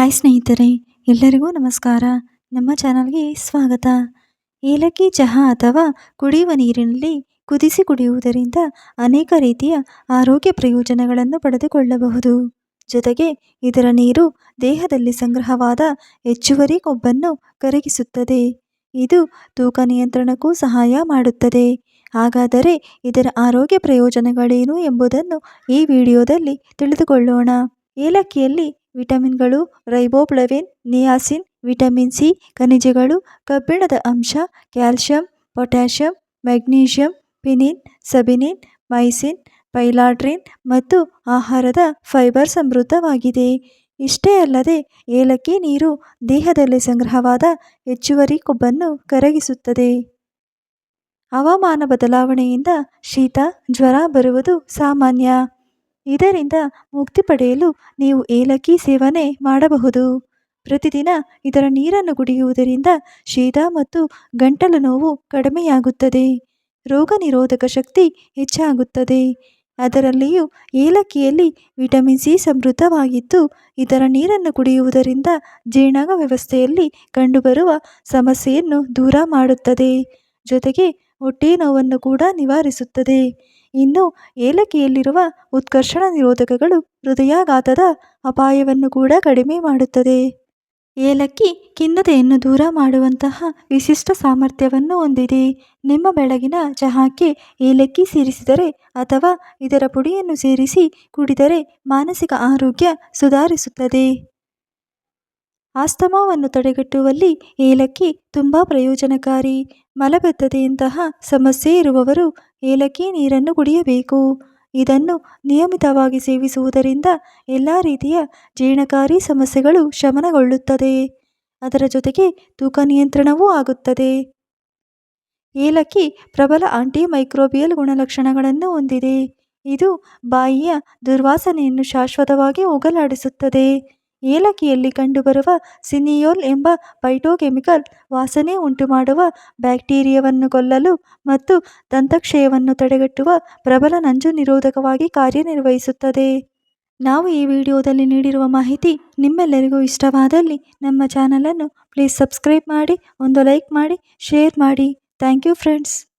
Hi ಸ್ನೇಹಿತರೆ, ಎಲ್ಲರಿಗೂ ನಮಸ್ಕಾರ. ನಮ್ಮ ಚಾನಲ್ಗೆ ಸ್ವಾಗತ. ಏಲಕ್ಕಿ ಚಹಾ ಅಥವಾ ಕುಡಿಯುವ ನೀರಿನಲ್ಲಿ ಕುದಿಸಿ ಕುಡಿಯುವುದರಿಂದ ಅನೇಕ ರೀತಿಯ ಆರೋಗ್ಯ ಪ್ರಯೋಜನಗಳನ್ನು ಪಡೆದುಕೊಳ್ಳಬಹುದು. ಜೊತೆಗೆ ಇದರ ನೀರು ದೇಹದಲ್ಲಿ ಸಂಗ್ರಹವಾದ ಹೆಚ್ಚುವರಿ ಕೊಬ್ಬನ್ನು ಕರಗಿಸುತ್ತದೆ. ಇದು ತೂಕ ನಿಯಂತ್ರಣಕ್ಕೂ ಸಹಾಯ ಮಾಡುತ್ತದೆ. ಹಾಗಾದರೆ ಇದರ ಆರೋಗ್ಯ ಪ್ರಯೋಜನಗಳೇನು ಎಂಬುದನ್ನು ಈ ವಿಡಿಯೋದಲ್ಲಿ ತಿಳಿದುಕೊಳ್ಳೋಣ. ಏಲಕ್ಕಿಯಲ್ಲಿ ವಿಟಮಿನ್ಗಳು ರೈಬೋಫ್ಲವಿನ್ ನಿಯಾಸಿನ್, ವಿಟಮಿನ್ ಸಿ ಖನಿಜಗಳು, ಕಬ್ಬಿಣದ ಅಂಶ, calcium, potassium, magnesium pinene sabinene, myrcene phellandrene ಮತ್ತು ಆಹಾರದ ಫೈಬರ್ ಸಮೃದ್ಧವಾಗಿದೆ. ಇಷ್ಟೇ ಅಲ್ಲದೆ ಏಲಕ್ಕಿ ನೀರು ದೇಹದಲ್ಲಿ ಸಂಗ್ರಹವಾದ ಹೆಚ್ಚುವರಿ ಕೊಬ್ಬನ್ನು ಕರಗಿಸುತ್ತದೆ. ಹವಾಮಾನ ಬದಲಾವಣೆಯಿಂದ ಶೀತ, ಜ್ವರ ಬರುವುದು ಸಾಮಾನ್ಯ. ಇದರಿಂದ ಮುಕ್ತಿ ಪಡೆಯಲು ನೀವು ಏಲಕ್ಕಿ ಸೇವನೆ ಮಾಡಬಹುದು. ಪ್ರತಿದಿನ ಇದರ ನೀರನ್ನು ಕುಡಿಯುವುದರಿಂದ ಶೀತ ಮತ್ತು ಗಂಟಲು ನೋವು ಕಡಿಮೆಯಾಗುತ್ತದೆ. ರೋಗ ನಿರೋಧಕ ಶಕ್ತಿ ಹೆಚ್ಚಾಗುತ್ತದೆ. ಅದರಲ್ಲಿಯೂ ಏಲಕ್ಕಿಯಲ್ಲಿ ವಿಟಮಿನ್ ಸಿ ಸಮೃದ್ಧವಾಗಿದ್ದು, ಇದರ ನೀರನ್ನು ಕುಡಿಯುವುದರಿಂದ ಜೀರ್ಣಾಂಗ ವ್ಯವಸ್ಥೆಯಲ್ಲಿ ಕಂಡುಬರುವ ಸಮಸ್ಯೆಯನ್ನು ದೂರ ಮಾಡುತ್ತದೆ. ಜೊತೆಗೆ ಹೊಟ್ಟೆ ನೋವನ್ನು ಕೂಡ ನಿವಾರಿಸುತ್ತದೆ. ಇನ್ನು ಏಲಕ್ಕಿಯಲ್ಲಿರುವ ಉತ್ಕರ್ಷಣ ನಿರೋಧಕಗಳು ಹೃದಯಾಘಾತದ ಅಪಾಯವನ್ನು ಕೂಡ ಕಡಿಮೆ ಮಾಡುತ್ತದೆ. ಏಲಕ್ಕಿ ಖಿನ್ನತೆಯನ್ನು ದೂರ ಮಾಡುವಂತಹ ವಿಶಿಷ್ಟ ಸಾಮರ್ಥ್ಯವನ್ನು ಹೊಂದಿದೆ. ನಿಮ್ಮ ಬೆಳಗಿನ ಚಹಾಕ್ಕೆ ಏಲಕ್ಕಿ ಸೇರಿಸಿದರೆ ಅಥವಾ ಇದರ ಪುಡಿಯನ್ನು ಸೇರಿಸಿ ಕುಡಿದರೆ ಮಾನಸಿಕ ಆರೋಗ್ಯ ಸುಧಾರಿಸುತ್ತದೆ. ಆಸ್ತಮಾವನ್ನು ತಡೆಗಟ್ಟುವಲ್ಲಿ ಏಲಕ್ಕಿ ತುಂಬ ಪ್ರಯೋಜನಕಾರಿ. ಮಲಬದ್ಧತೆಯಂತಹ ಸಮಸ್ಯೆ ಇರುವವರು ಏಲಕ್ಕಿ ನೀರನ್ನು ಕುಡಿಯಬೇಕು. ಇದನ್ನು ನಿಯಮಿತವಾಗಿ ಸೇವಿಸುವುದರಿಂದ ಎಲ್ಲ ರೀತಿಯ ಜೀರ್ಣಕಾರಿ ಸಮಸ್ಯೆಗಳು ಶಮನಗೊಳ್ಳುತ್ತದೆ. ಅದರ ಜೊತೆಗೆ ತೂಕ ನಿಯಂತ್ರಣವೂ ಆಗುತ್ತದೆ. ಏಲಕ್ಕಿ ಪ್ರಬಲ ಆಂಟಿ ಮೈಕ್ರೋಬಿಯಲ್ ಗುಣಲಕ್ಷಣಗಳನ್ನು ಹೊಂದಿದೆ. ಇದು ಬಾಯಿಯ ದುರ್ವಾಸನೆಯನ್ನು ಶಾಶ್ವತವಾಗಿ ಹೋಗಲಾಡಿಸುತ್ತದೆ. ಏಲಕ್ಕಿಯಲ್ಲಿ ಕಂಡುಬರುವ ಸಿನಿಯೋಲ್ ಎಂಬ ಪೈಟೋಕೆಮಿಕಲ್ ವಾಸನೆ ಉಂಟುಮಾಡುವ ಬ್ಯಾಕ್ಟೀರಿಯಾವನ್ನು ಕೊಲ್ಲಲು ಮತ್ತು ದಂತಕ್ಷಯವನ್ನು ತಡೆಗಟ್ಟುವ ಪ್ರಬಲ ನಂಜು ನಿರೋಧಕವಾಗಿ ಕಾರ್ಯನಿರ್ವಹಿಸುತ್ತದೆ. ನಾವು ಈ ವಿಡಿಯೋದಲ್ಲಿ ನೀಡಿರುವ ಮಾಹಿತಿ ನಿಮ್ಮೆಲ್ಲರಿಗೂ ಇಷ್ಟವಾದಲ್ಲಿ ನಮ್ಮ ಚಾನಲನ್ನು ಪ್ಲೀಸ್ ಸಬ್ಸ್ಕ್ರೈಬ್ ಮಾಡಿ, ಒಂದು ಲೈಕ್ ಮಾಡಿ, ಶೇರ್ ಮಾಡಿ. Thank you friends.